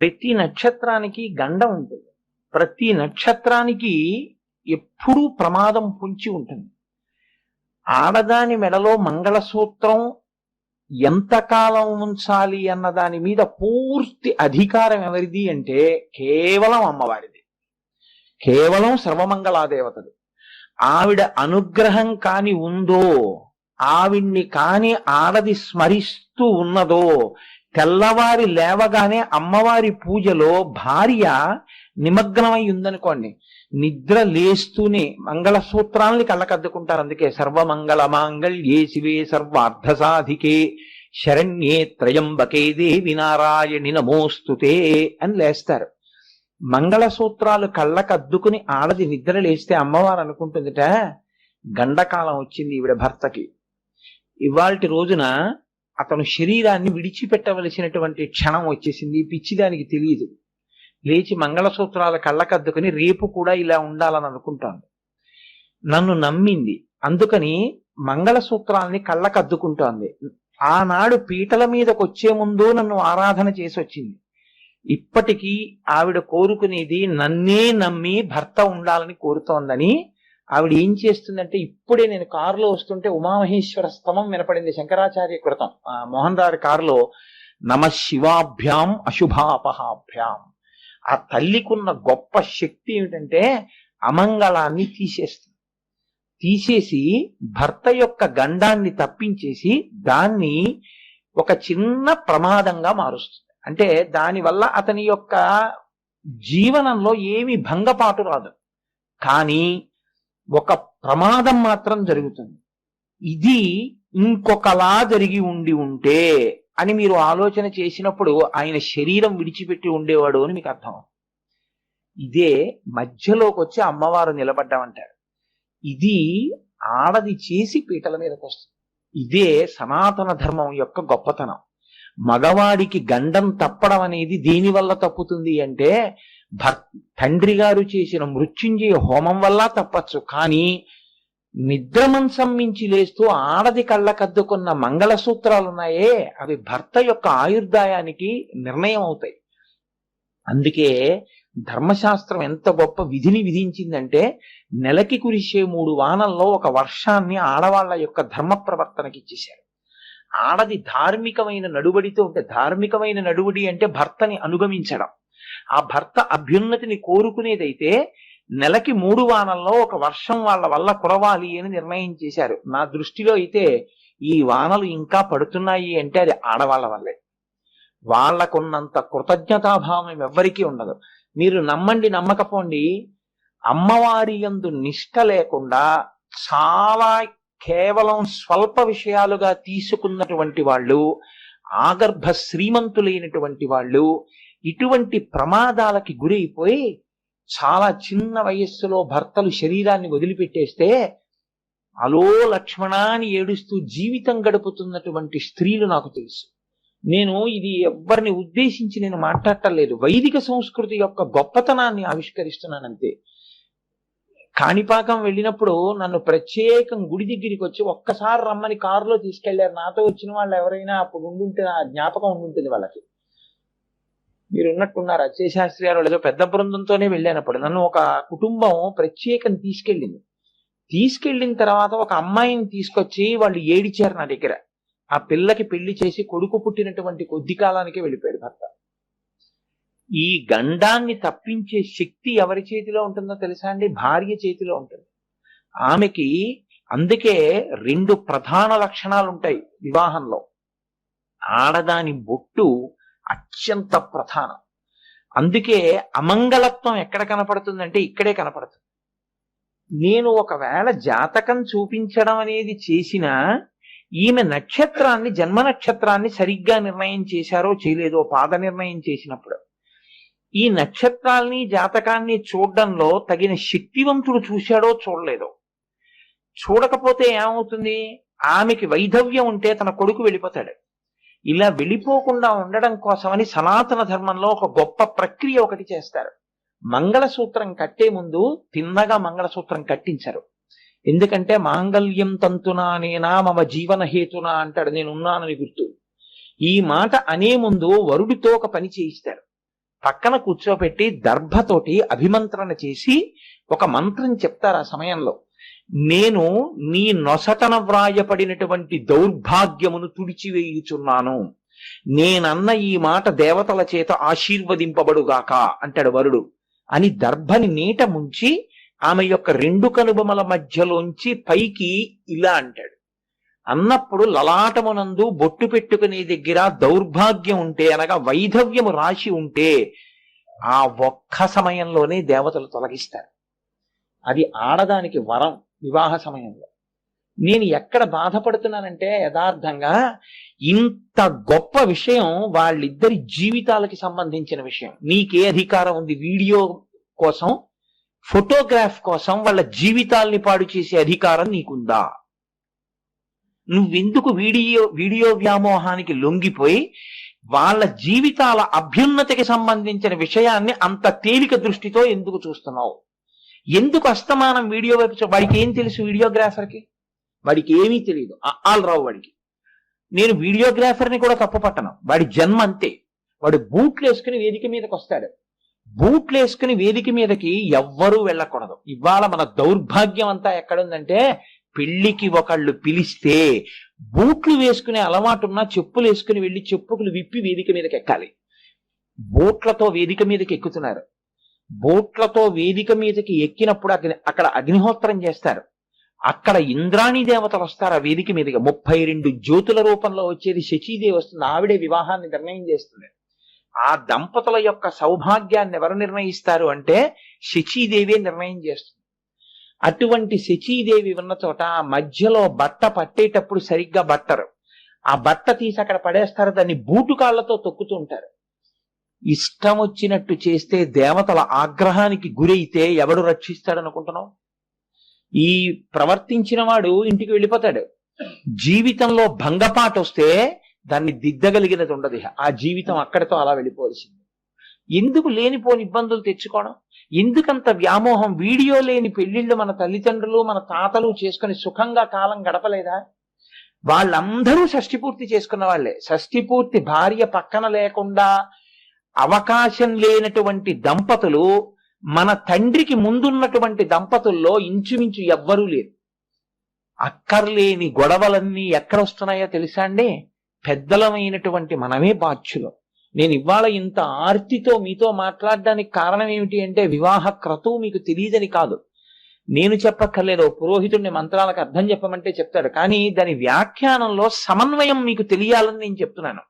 ప్రతి నక్షత్రానికి గండం ఉంటుంది. ప్రతి నక్షత్రానికి ఎప్పుడూ ప్రమాదం పొంచి ఉంటుంది. ఆడదాని మెడలో మంగళసూత్రం ఎంతకాలం ఉంచాలి అన్న దాని మీద పూర్తి అధికారం ఎవరిది అంటే కేవలం అమ్మవారిది. కేవలం సర్వమంగళాదేవతది ఆవిడ అనుగ్రహం కాని ఉందో ఆవిడ్ని కాని ఆడది స్మరిస్తూ ఉన్నదో తెల్లవారి లేవగానే అమ్మవారి పూజలో భార్య నిమగ్నమై ఉందనుకోండి నిద్ర లేస్తూనే మంగళసూత్రాల్ని కళ్ళకద్దుకుంటారు. అందుకే సర్వమంగళ మాంగళ్యే శివే సర్వార్థ సాధికే శరణ్యే త్రయంబకే దేవి నారాయణి నమోస్తుతే అని లేస్తారు. మంగళసూత్రాలు కళ్ళకద్దుకుని ఆడది నిద్ర లేస్తే అమ్మవారు అనుకుంటుందిట గండకాలం వచ్చింది ఈవిడ భర్తకి. ఇవాల్టి రోజున అతను శరీరాన్ని విడిచిపెట్టవలసినటువంటి క్షణం వచ్చేసింది. పిచ్చిదానికి పిచ్చి దానికి తెలియదు లేచి మంగళసూత్రాల కళ్ళకద్దుకుని రేపు కూడా ఇలా ఉండాలని అనుకుంటాను. నన్ను నమ్మింది. అందుకని మంగళసూత్రాల్ని కళ్ళకద్దుకుంటోంది. ఆనాడు పీటల మీదకు వచ్చే ముందు నన్ను ఆరాధన చేసి వచ్చింది ఇప్పటికీ ఆవిడ కోరుకునేది నన్నే నమ్మి భర్త ఉండాలని కోరుతోందని ఆవిడ ఏం చేస్తుందంటే ఇప్పుడే నేను కారులో వస్తుంటే ఉమామహేశ్వర స్తమం వినపడింది శంకరాచార్య కృతం. ఆ మోహన్ రావు కారులో నమ శివాభ్యాం అశుభాపహాభ్యాం. ఆ తల్లికున్న గొప్ప శక్తి ఏమిటంటే అమంగళాన్ని తీసేస్తుంది. తీసేసి భర్త యొక్క గండాన్ని తప్పించేసి దాన్ని ఒక చిన్న ప్రమాదంగా మారుస్తుంది. అంటే దానివల్ల అతని యొక్క జీవనంలో ఏమి భంగపాటు రాదు. కానీ ఒక ప్రమాదం మాత్రం జరుగుతుంది. ఇది ఇంకొకలా జరిగి ఉండి ఉంటే అని మీరు ఆలోచన చేసినప్పుడు ఆయన శరీరం విడిచిపెట్టి ఉండేవాడు అని మీకు అర్థం ఇదే మధ్యలోకి వచ్చి అమ్మవారు నిలబడ్డామంటారు ఇది ఆడది చేసి పీటల మీదకి వస్తుంది. ఇదే సనాతన ధర్మం యొక్క గొప్పతనం. మగవాడికి గండం తప్పడం అనేది దేని వల్ల తప్పుతుంది అంటే భర్ తండ్రి గారు చేసిన మృత్యుంజయ హోమం వల్ల తప్పచ్చు. కానీ నిద్రమంసం మించి లేస్తూ ఆడది కళ్ళకద్దుకున్న మంగళసూత్రాలు ఉన్నాయే అవి భర్త యొక్క ఆయుర్దాయానికి నిర్ణయం అవుతాయి. అందుకే ధర్మశాస్త్రం ఎంత గొప్ప విధిని విధించిందంటే నెలకి కురిసే మూడు వానల్లో ఒక వర్షాన్ని ఆడవాళ్ళ యొక్క ధర్మ ప్రవర్తనకి ఇచ్చేశారు. ఆడది ధార్మికమైన నడుబడితో ఉంటే ధార్మికమైన నడువడి అంటే భర్తని అనుగమించడం. ఆ భర్త అభ్యున్నతిని కోరుకునేదైతే నెలకి మూడు వానల్లో ఒక వర్షం వాళ్ళ వల్ల కురవాలి అని నిర్ణయం చేశారు. నా దృష్టిలో అయితే ఈ వానలు ఇంకా పడుతున్నాయి అంటే అది ఆడవాళ్ళ వల్లే. వాళ్ళకున్నంత కృతజ్ఞతాభావం ఎవ్వరికీ ఉండదు. మీరు నమ్మండి నమ్మకపోండి అమ్మవారి యందు నిష్ట లేకుండా చాలా కేవలం స్వల్ప విషయాలుగా తీసుకున్నటువంటి వాళ్ళు ఆగర్భ శ్రీమంతులైనటువంటి వాళ్ళు ఇటువంటి ప్రమాదాలకి గురైపోయి చాలా చిన్న వయస్సులో భర్తలు శరీరాన్ని వదిలిపెట్టేస్తే అలో లక్ష్మణాన్ని ఏడుస్తూ జీవితం గడుపుతున్నటువంటి స్త్రీలు నాకు తెలుసు. నేను ఇది ఎవ్వరిని ఉద్దేశించి నేను మాట్లాడటం లేదు వైదిక సంస్కృతి యొక్క గొప్పతనాన్ని ఆవిష్కరిస్తున్నానంతే. కాణిపాకం వెళ్ళినప్పుడు నన్ను ప్రత్యేకం గుడి దగ్గరికి వచ్చి ఒక్కసారి రమ్మని కారులో తీసుకెళ్ళారు. నాతో వచ్చిన వాళ్ళు ఎవరైనా అప్పుడు ఉండుంటే నా జ్ఞాపకం ఉండుంటుంది వాళ్ళకి. మీరు ఉన్నట్టున్నారు అచ్చయ శాస్త్రి గారు ఏదో పెద్ద బృందంతోనే వెళ్ళానప్పుడు నన్ను ఒక కుటుంబం ప్రత్యేకం తీసుకెళ్ళింది. తీసుకెళ్ళిన తర్వాత ఒక అమ్మాయిని తీసుకొచ్చి వాళ్ళు ఏడిచారు నా దగ్గర. ఆ పిల్లకి పెళ్ళి చేసి కొడుకు పుట్టినటువంటి కొద్ది కాలానికే వెళ్ళిపోయాడు భర్త. ఈ గండాన్ని తప్పించే శక్తి ఎవరి చేతిలో ఉంటుందో తెలుసా అండి? భార్య చేతిలో ఉంటుంది. ఆమెకి అందుకే రెండు ప్రధాన లక్షణాలు ఉంటాయి వివాహంలో. ఆడదాని బొట్టు అత్యంత ప్రధానం. అందుకే అమంగళత్వం ఎక్కడ కనపడుతుందంటే ఇక్కడే కనపడుతుంది. నేను ఒకవేళ జాతకం చూపించడం అనేది చేసినా ఈమె నక్షత్రాన్ని జన్మ నక్షత్రాన్ని సరిగ్గా నిర్ణయం చేశారో చేయలేదో పాద నిర్ణయం చేసినప్పుడు ఈ నక్షత్రాల్ని జాతకాన్ని చూడడంలో తగిన శక్తివంతుడు చూశాడో చూడలేదో. చూడకపోతే ఏమవుతుంది? ఆమెకి వైధవ్యం ఉంటే తన కొడుకు వెళ్ళిపోతాడు. ఇలా వెళ్ళిపోకుండా ఉండడం కోసమని సనాతన ధర్మంలో ఒక గొప్ప ప్రక్రియ ఒకటి చేస్తారు. మంగళసూత్రం కట్టే ముందు తిన్నగా మంగళసూత్రం కట్టించరు. ఎందుకంటే మాంగళ్యం తంతునా నేనా మమ జీవన హేతునా అంటాడు నేను ఉన్నానని గుర్తు. ఈ మాట అనే ముందు వరుడితో ఒక పని చేయిస్తారు. పక్కన కూర్చోపెట్టి దర్భతోటి అభిమంత్రణ చేసి ఒక మంత్రం చెప్తారు ఆ సమయంలో. నేను నీ నొసటన వ్రాయపడినటువంటి దౌర్భాగ్యమును తుడిచివేయుచున్నాను. నేనన్న ఈ మాట దేవతల చేత ఆశీర్వదింపబడుగాక అంటాడు వరుడు. అని దర్భని నీట ముంచి ఆమె యొక్క రెండు కనుబొమల మధ్యలోంచి పైకి ఇలా అంటాడు. అన్నప్పుడు లలాటమునందు బొట్టు పెట్టుకునే దగ్గర దౌర్భాగ్యం ఉంటే అనగా వైధవ్యము రాశి ఉంటే ఆ ఒక్క సమయంలోనే దేవతలు తొలగిస్తారు. అది ఆడదానికి వరం వివాహ సమయంలో. నేను ఎక్కడ బాధపడుతున్నానంటే యథార్థంగా ఇంత గొప్ప విషయం వాళ్ళిద్దరి జీవితాలకి సంబంధించిన విషయం. నీకే అధికారం ఉంది వీడియో కోసం ఫోటోగ్రాఫ్ కోసం వాళ్ళ జీవితాల్ని పాడు చేసే అధికారం నీకుందా? నువ్వెందుకు వీడియో వీడియో వ్యామోహానికి లొంగిపోయి వాళ్ళ జీవితాల అభ్యున్నతికి సంబంధించిన విషయాన్ని అంత తేలిక దృష్టితో ఎందుకు చూస్తున్నావు? ఎందుకు అస్తమానం వీడియో వైపు వాడికి ఏం తెలుసు వీడియోగ్రాఫర్కి? వాడికి ఏమీ తెలియదు ఆల్ రావు వాడికి. నేను వీడియోగ్రాఫర్ని కూడా తప్పు పట్టను వాడి జన్మ అంతే. వాడు బూట్లు వేసుకుని వేదిక మీదకి వస్తాడు బూట్లు వేసుకుని వేదిక మీదకి ఎవ్వరూ వెళ్ళకూడదు. ఇవాళ మన దౌర్భాగ్యం అంతా ఎక్కడుందంటే పెళ్ళికి ఒకళ్ళు పిలిస్తే బూట్లు వేసుకునే అలవాటున్నా చెప్పులు వేసుకుని వెళ్ళి చెప్పుకులు విప్పి వేదిక మీదకి ఎక్కాలి బూట్లతో వేదిక మీదకి ఎక్కుతున్నారు బోట్లతో వేదిక మీదకి ఎక్కినప్పుడు అగ్ని అక్కడ అగ్నిహోత్రం చేస్తారు. అక్కడ ఇంద్రాణి దేవతలు వస్తారు ఆ వేదిక మీదకి. ముప్పై రెండు జ్యోతుల రూపంలో వచ్చేది శచీదేవి వస్తుంది. ఆవిడే వివాహాన్ని నిర్ణయం చేస్తుంది. ఆ దంపతుల యొక్క సౌభాగ్యాన్ని ఎవరు నిర్ణయిస్తారు అంటే శచీదేవి నిర్ణయం చేస్తుంది. అటువంటి శచీదేవి ఉన్న చోట ఆ మధ్యలో బట్ట పట్టేటప్పుడు సరిగ్గా బట్టరు. ఆ బట్ట తీసి అక్కడ పడేస్తారు. దాన్ని బూటు కాళ్ళతో తొక్కుతూ ఉంటారు. ఇష్టం వచ్చినట్టు చేస్తే దేవతల ఆగ్రహానికి గురైతే ఎవడు రక్షిస్తాడనుకుంటున్నావు? ఈ ప్రవర్తించిన వాడు ఇంటికి వెళ్ళిపోతాడు. జీవితంలో భంగపాటు వస్తే దాన్ని దిద్దగలిగినది ఉండదు ఆ జీవితం అక్కడితో అలా వెళ్ళిపోవలసింది. ఎందుకు లేనిపోని ఇబ్బందులు తెచ్చుకోవడం? ఎందుకంత వ్యామోహం? వీడియో లేని పెళ్ళిళ్ళు మన తల్లిదండ్రులు మన తాతలు చేసుకుని సుఖంగా కాలం గడపలేదా? వాళ్ళందరూ షష్టి పూర్తి చేసుకున్న వాళ్ళే. షష్టి పూర్తి భార్య పక్కన లేకుండా అవకాశం లేనటువంటి దంపతులు మన తండ్రికి ముందున్నటువంటి దంపతుల్లో ఇంచుమించు ఎవ్వరూ లేరు. అక్కర్లేని గొడవలన్నీ ఎక్కడ వస్తున్నాయో తెలుసా అండి? పెద్దలమైనటువంటి మనమే బాధ్యులు. నేను ఇవాళ ఇంత ఆర్తితో మీతో మాట్లాడడానికి కారణం ఏమిటి అంటే వివాహ క్రతువు మీకు తెలియదని కాదు. నేను చెప్పక్కర్లేదు పురోహితుడిని మంత్రాలకు అర్థం చెప్పమంటే చెప్తాడు. కానీ దాని వ్యాఖ్యానంలో సమన్వయం మీకు తెలియాలని నేను చెప్తున్నాను.